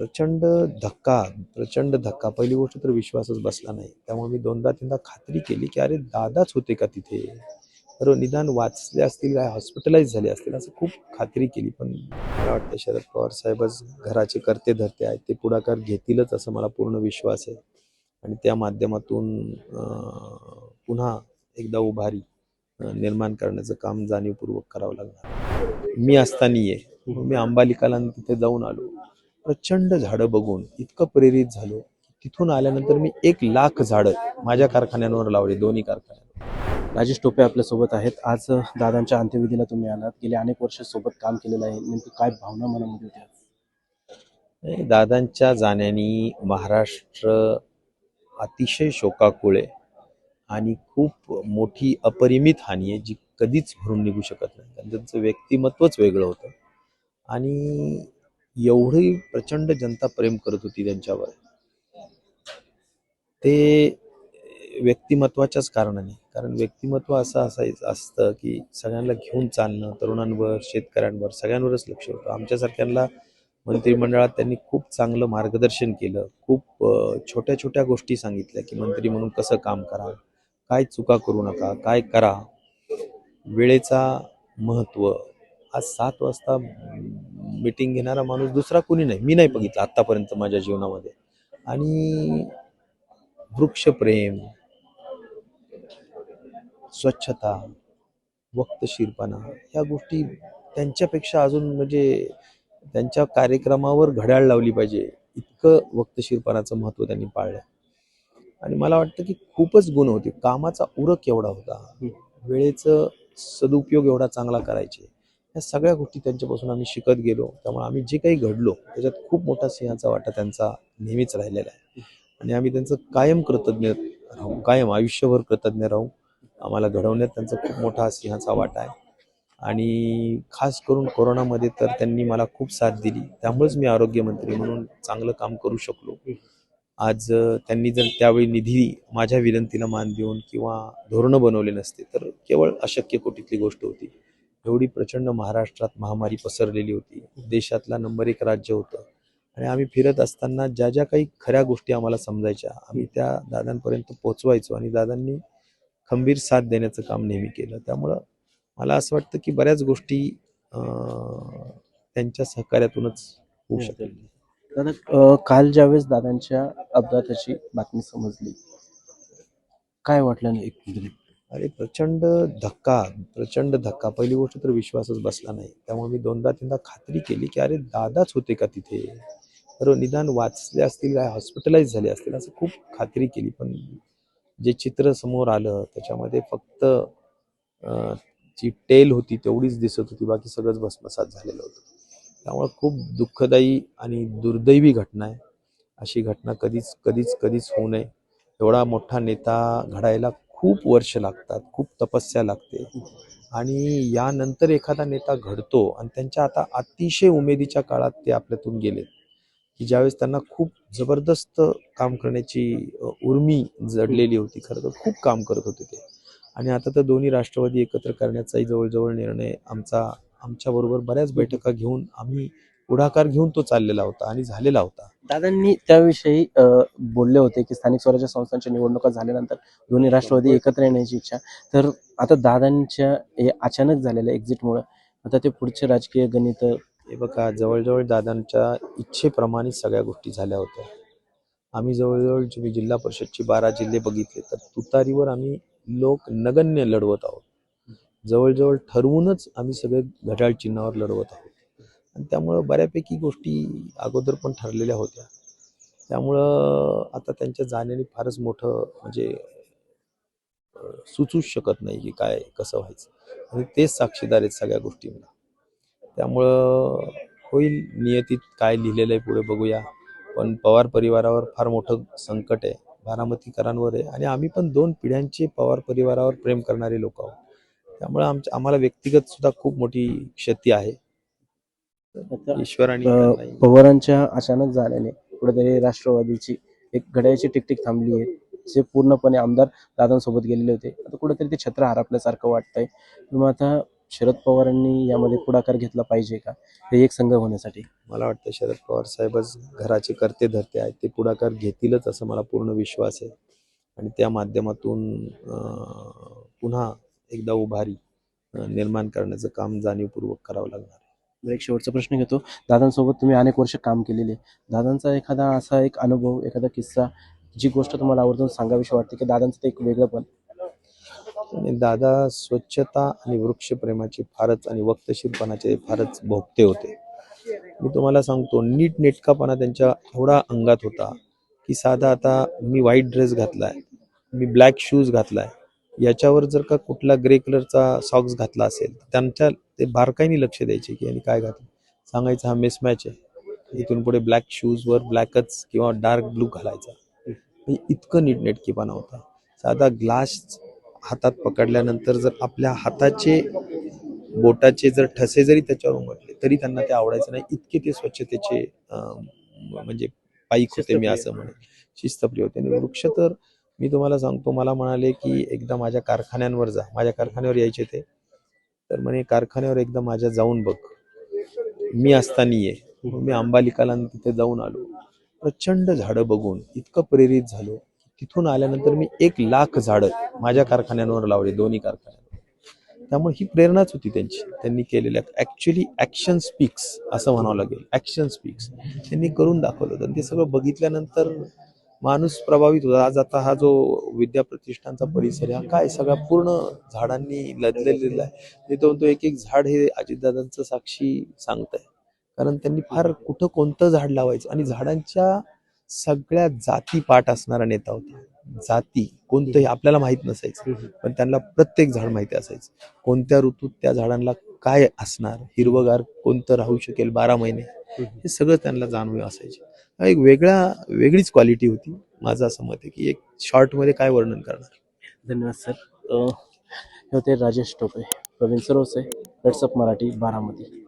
प्रचंड धक्का प्रचंड धक्का. पहिली गोष्ट तर विश्वासच बसला नाही. त्यामुळे मी दोनदा तीनदा खात्री केली की अरे दादाच होते का तिथे? तर निदान वाचले असतील काय हॉस्पिटलाइज झाले असतील असं खूप खात्री केली. पण मला वाटतं शरद पवार साहेबच घराचे करते धरते आहेत. ते पुढाकार घेतीलच असं मला पूर्ण विश्वास आहे. आणि त्या माध्यमातून पुन्हा एकदा उभारी निर्माण करण्याचं काम जाणीवपूर्वक करावं लागणार. मी असताना आहे. मी अंबालिकाला आणि तिथे जाऊन आलो. प्रचंड झाडं बघून इतकं प्रेरित झालो तिथून आल्यानंतर मी एक लाख झाडं माझ्या कारखान्यांवर लावली दोन्ही कारखान्यांवर. राजेश टोपे आपल्यासोबत आहेत. आज दादांच्या अंत्यविधीला तुम्ही आलात. गेले अनेक वर्ष सोबत काम केलेलं आहे. नेमकं काय भावना मनामध्ये होत्या दादांच्या जाण्याने महाराष्ट्र अतिशय शोकाकुळे आणि खूप मोठी अपरिमित हानी आहे जी कधीच भरून निघू शकत नाही. कारण त्यांचं व्यक्तिमत्वच वेगळं होतं. आणि एवढी प्रचंड जनता प्रेम करत होती त्यांच्यावर. ते व्यक्तिमत्वाच्याच कारणाने कारण व्यक्तिमत्व असं असायचं असतं की सगळ्यांना घेऊन चालणं तरुणांवर शेतकऱ्यांवर सगळ्यांवरच लक्ष होतं. आमच्यासारख्यांना मंत्रिमंडळात त्यांनी खूप चांगलं मार्गदर्शन केलं. खूप छोट्या छोट्या गोष्टी सांगितल्या की मंत्री म्हणून कसं काम करा काय चुका करू नका काय करा. वेळेचा महत्त्व. आज सात वाजता मीटिंग घेणारा माणूस दुसरा कोणी नाही. मी नाही बघितला आतापर्यंत माझ्या जीवनामध्ये. आणि वृक्षप्रेम स्वच्छता वक्तशीरपणा ह्या गोष्टी त्यांच्यापेक्षा अजून म्हणजे त्यांच्या कार्यक्रमावर घड्याळ लावली पाहिजे. इतकं वक्तशीरपणाचं महत्त्व त्यांनी पाळलं आणि मला वाटतं की खूपच गुण होते. कामाचा उरक एवढा होता. वेळेचं सदुपयोग एवढा चांगला करायचे. या सगळ्या गोष्टी त्यांच्यापासून आम्ही शिकत गेलो. त्यामुळे आम्ही जे काही घडलो त्याच्यात खूप मोठा सिंहाचा वाटा त्यांचा नेहमीच राहिलेला आहे. आणि आम्ही त्यांचं कायम कृतज्ञ राहू कायम आयुष्यभर कृतज्ञ राहू. आम्हाला घडवण्यात त्यांचा खूप मोठा सिंहाचा वाटा आहे. आणि खास करून कोरोनामध्ये तर त्यांनी मला खूप साथ दिली. त्यामुळेच मी आरोग्यमंत्री म्हणून चांगलं काम करू शकलो. आज त्यांनी जर त्यावेळी निधी माझ्या विनंतीला मान देऊन किंवा धोरणं बनवले नसते तर केवळ अशक्य कोटीतली गोष्ट होती. एवढी प्रचंड महाराष्ट्रात महामारी पसरलेली होती. देशातला नंबर एक राज्य होतं. आणि आम्ही फिरत असताना ज्या ज्या काही खऱ्या गोष्टी आम्हाला समजायच्या आम्ही त्या दादांपर्यंत पोचवायचो आणि दादांनी खंबीर साथ देण्याचं काम नेहमी केलं. त्यामुळं मला असं वाटतं की बऱ्याच गोष्टी त्यांच्या सहकार्यातूनच होऊ शकेल दादा काल ज्यावेळेस दादांच्या अपघाताची बातमी समजली काय वाटलं नाही एकंदरीत? अरे प्रचंड धक्का प्रचंड धक्का. पहिली गोष्ट तर विश्वासच बसला नाही. त्यामुळे मी दोनदा तीनदा खात्री केली की अरे दादाच होते का तिथे? तर निदान वाचले असतील काय हॉस्पिटलाइज झाले असतील असं खूप खात्री केली. पण जे चित्र समोर आलं त्याच्यामध्ये फक्त जी टेल होती तेवढीच दिसत होती. बाकी सगळंच भस्मसात झालेलं होतं. त्यामुळे खूप दुःखदायी आणि दुर्दैवी घटना आहे. अशी घटना कधीच कधीच कधीच होऊ नये. एवढा मोठा नेता घडायला खूप वर्ष लागतात खूप तपस्या लागते. आणि यानंतर एखादा नेता घडतो आणि त्यांच्या आता अतिशय उमेदीच्या काळात ते आपल्यातून गेले की ज्यावेळेस त्यांना खूप जबरदस्त काम करण्याची उर्मी जडलेली होती खरं तर खूप काम करत होते ते. आणि आता तर दोन्ही राष्ट्रवादी एकत्र करण्याचाही जवळजवळ निर्णय आमचा आमच्याबरोबर बऱ्याच बैठका घेऊन आम्ही पुढाकार घेऊन तो चाललेला होता आणि झालेला होता. दादांनी त्याविषयी बोलले होते की स्थानिक स्वराज्य संस्थांच्या निवडणुका झाल्यानंतर दोन्ही राष्ट्रवादी एकत्र येण्याची इच्छा. तर आता दादांच्या हे अचानक झालेल्या एक्झिटमुळे आता ते पुढचे राजकीय गणित हे बघा जवळजवळ दादांच्या इच्छेप्रमाणे सगळ्या गोष्टी झाल्या होत्या. आम्ही जवळजवळ मी जिल्हा परिषदची बारा जिल्हे बघितले तर तुतारीवर आम्ही लोक नगण्य लढवत आहोत. जवळजवळ ठरवूनच आम्ही सगळे घड्याळ चिन्हावर लढवत आहोत. आणि त्यामुळं बऱ्यापैकी गोष्टी अगोदर पण ठरलेल्या होत्या. त्यामुळं आता त्यांच्या जाण्याने फारच मोठं म्हणजे सुचूच शकत नाही की काय कसं व्हायचं. आणि तेच साक्षीदार आहेत सगळ्या गोष्टींना. त्यामुळं होईल नियतीत काय लिहिलेलं आहे पुढे बघूया. पण पवार परिवारावर फार मोठं संकट आहे. बारामतीकरांवर आहे. आणि आम्ही पण दोन पिढ्यांचे पवार परिवारावर प्रेम करणारे लोक आहोत. त्यामुळे आमच्या आम्हाला व्यक्तिगत सुद्धा खूप मोठी क्षती आहे. पवारांच्या अचानक झाल्याने कुठेतरी राष्ट्रवादीची एक घड्याळची टिकटिक थांबली आहे. जे पूर्णपणे आमदार दादांसोबत गेलेले होते. आता कुठेतरी ते छत्र हरपल्यासारखं वाटतंय. मग आता शरद पवारांनी यामध्ये पुढाकार घेतला पाहिजे का? हे एक संघ होण्यासाठी. मला वाटतं शरद पवार साहेबच घराचे करते धरते आहेत. ते पुढाकार घेतीलच असं मला पूर्ण विश्वास आहे. आणि त्या माध्यमातून पुन्हा एकदा उभारी निर्माण करण्याचं काम जाणीवपूर्वक करावं लागणार. एक शेवटचा प्रश्न घेतो. दादांसोबत तुम्ही अनेक वर्ष काम केलेले. दादांचा एखादा असा एक अनुभव एखादा किस्सा जी गोष्ट तुम्हाला आवर्जून सांगावीशी वाटते की दादांचं ते एक वेगळं पण? आणि दादा स्वच्छता आणि वृक्षप्रेमाचे फारच आणि वक्तशीरपणाचे फारच भोगते होते. मी तुम्हाला सांगतो नीट नेटकापणा त्यांच्या एवढा अंगात होता. की साधा आता मी व्हाईट ड्रेस घातलाय मी ब्लॅक शूज घातलाय. याच्यावर जर का कुठला ग्रे कलरचा सॉक्स घातला असेल तर त्यांच्या ते बारकाईने लक्ष द्यायचे की यांनी काय घातलं. सांगायचं हा मिसमॅच आहे. इथून पुढे ब्लॅक शूजवर ब्लॅकच किंवा डार्क ब्लू घालायचा. म्हणजे इतकं नीटनेटकेपणा होता. साधा ग्लास हातात पकडल्यानंतर जर आपल्या हाताचे बोटाचे जर ठसे जरी त्याच्यावर उमटले तरी त्यांना ते आवडायचं नाही. इतके ते स्वच्छतेचे म्हणजे पाईक होते मी असं म्हणेन शिस्तप्रिय होते. आणि वृक्ष तर मी तुम्हाला सांगतो मला म्हणाले की एकदा माझ्या कारखान्यांवर जा. माझ्या कारखान्यावर यायचे ते. तर म्हणे कारखान्यावर एकदा माझ्या जाऊन बघ. मी असताना ये मी अंबालिकाला तिथे जाऊन आलो. प्रचंड झाडं बघून इतकं प्रेरित झालो तिथून आल्यानंतर मी एक लाख झाडं माझ्या कारखान्यांवर लावली दोन्ही कारखान्यांवर. त्यामुळे ही प्रेरणाच होती त्यांची. त्यांनी केलेल्या ऍक्च्युली ऍक्शन स्पीक्स असं म्हणावं लागेल. ऍक्शन स्पीक्स त्यांनी करून दाखवलं होतं. ते सगळं बघितल्यानंतर माणूस प्रभावित होता. आज आता हा जो विद्या प्रतिष्ठानचा परिसर आहे हा काय सगळा पूर्ण झाडांनी लदलेला आहे. मी तो म्हणतो एक एक झाड हे अजितदादांचं साक्षी सांगत आहे कारण त्यांनी फार कुठं कोणतं झाड लावायचं? आणि झाडांच्या सगळ्या जाती पाठ असणारा नेता होता. जाती कोणतंही आपल्याला माहीत नसायचं. पण त्यांना प्रत्येक झाड माहिती असायचं. कोणत्या ऋतूत त्या झाडांना काय असणार? हिरवगार कोणतं राहू शकेल बारा महिने? हे सगळं त्यांना जाणवे असायचे. एक वेगळा वेगळीच क्वालिटी होती. माझं असं मत आहे की एक शॉर्टमध्ये काय वर्णन करणार? धन्यवाद सर. हे होते राजेश टोपे प्रवीण सरोसे व्हॉट्सअप मराठी बारामती.